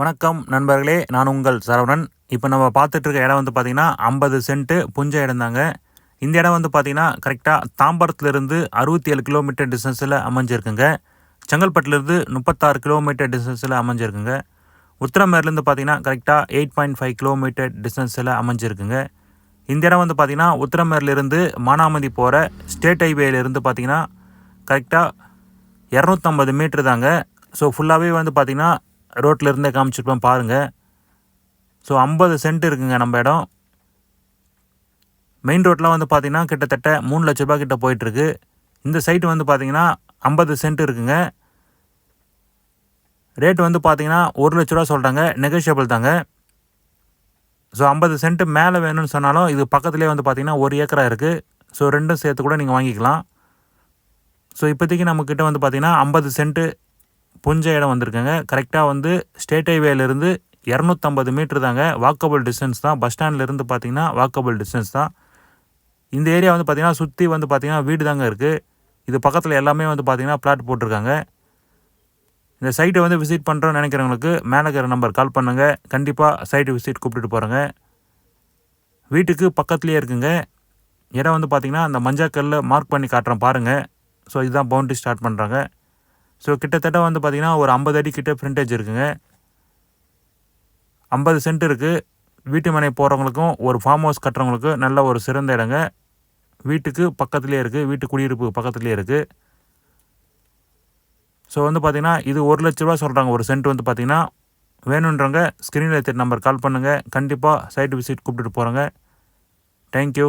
வணக்கம் நண்பர்களே நான் உங்கள் சரவணன். இப்போ நம்ம பார்த்துட்ருக்க இடம் வந்து பார்த்திங்கன்னா ஐம்பது சென்ட்டு புஞ்ச இடம் தாங்க. இந்த இடம் வந்து பார்த்திங்கன்னா கரெக்டாக தாம்பரத்துலேருந்து அறுபத்தி ஏழு கிலோமீட்டர் டிஸ்டன்ஸில் அமைஞ்சிருக்குங்க. செங்கல்பட்டுலேருந்து முப்பத்தாறு கிலோமீட்டர் டிஸ்டன்ஸில் அமைஞ்சிருக்குங்க. உத்திரமேர்லேருந்து பார்த்திங்கன்னா கரெக்டாக எயிட் பாயிண்ட் ஃபைவ் கிலோமீட்டர் டிஸ்டன்ஸில் அமைஞ்சிருக்குங்க. இந்த இடம் வந்து பார்த்திங்கன்னா உத்திரமேர்லேருந்து மானாமதி போகிற ஸ்டேட் ஹைவேலேருந்து பார்த்திங்கன்னா கரெக்டாக இரநூத்தம்பது மீட்ரு தாங்க. ஸோ ஃபுல்லாகவே வந்து பார்த்திங்கன்னா ரோட்டில் இருந்தே காமிச்சிருப்பேன் பாருங்கள் ஸோ ஐம்பது சென்ட் இருக்குங்க நம்ம இடம். மெயின் ரோட்லாம் வந்து பார்த்திங்கன்னா கிட்டத்தட்ட மூணு லட்ச ரூபா கிட்ட போயிட்டுருக்கு. இந்த சைட்டு வந்து பார்த்திங்கன்னா ஐம்பது சென்ட் இருக்குங்க. ரேட் வந்து பார்த்திங்கன்னா ஒரு லட்ச ரூபா சொல்கிறாங்க நெகோஷியபிள் தாங்க. ஸோ ஐம்பது சென்ட் மேலே வேணும்னு சொன்னாலும் இது பக்கத்துலேயே வந்து பார்த்திங்கன்னா ஒரு ஏக்கரா இருக்குது ஸோ ரெண்டும் சேர்த்து கூட நீங்கள் வாங்கிக்கலாம். ஸோ இப்போதைக்கு நம்மக்கிட்ட வந்து பார்த்திங்கன்னா ஐம்பது சென்ட்டு புஞ்ச இடம் வந்திருக்குங்க. கரெக்டாக வந்து ஸ்டேட் ஹைவேலேருந்து இரநூத்தம்பது மீட்ரு தாங்க. வாக்கபிள் டிஸ்டன்ஸ் தான். பஸ் ஸ்டாண்ட்லேருந்து பார்த்தீங்கன்னா வாக்கபிள் டிஸ்டன்ஸ் தான். இந்த ஏரியா வந்து பார்த்திங்கன்னா சுற்றி வந்து பார்த்திங்கன்னா வீடு தாங்க இருக்குது இது பக்கத்தில் எல்லாமே வந்து பார்த்திங்கன்னா பிளாட் போட்டிருக்காங்க. இந்த சைட்டை வந்து விசிட் பண்ணுறோன்னு நினைக்கிறவங்களுக்கு மேனேஜர் நம்பர் கால் பண்ணுங்கள் கண்டிப்பாக சைட்டு விசிட் கூப்பிட்டுட்டு போகிறேங்க வீட்டுக்கு பக்கத்துலேயே இருக்குங்க. இடம் வந்து பார்த்திங்கன்னா அந்த மஞ்சாக்கல்லில் மார்க் பண்ணி காட்டுறேன் பாருங்கள் ஸோ இதுதான் பவுண்ட்ரி ஸ்டார்ட் பண்ணுறாங்க ஸோ கிட்டத்தட்ட வந்து பார்த்திங்கன்னா ஒரு ஐம்பது அடி கிட்ட ஃப்ரண்டேஜ் இருக்குங்க. ஐம்பது சென்ட் இருக்குது வீட்டு மனை போகிறவங்களுக்கும் ஒரு ஃபார்ம் ஹவுஸ் கட்டுறவங்களுக்கும் நல்ல ஒரு சிறந்த இடங்க. வீட்டுக்கு பக்கத்துலேயே இருக்குது வீட்டு குடியிருப்பு பக்கத்துலேயே இருக்குது ஸோ வந்து பார்த்திங்கன்னா இது ஒரு லட்ச ரூபா சொல்கிறாங்க ஒரு சென்ட் வந்து பார்த்திங்கன்னா வேணுன்றவங்க ஸ்க்ரீனில் எடுத்த நம்பர் கால் பண்ணுங்கள் கண்டிப்பாக சைட் விசிட் கூப்பிட்டுட்டு போகிறேங்க தேங்க்யூ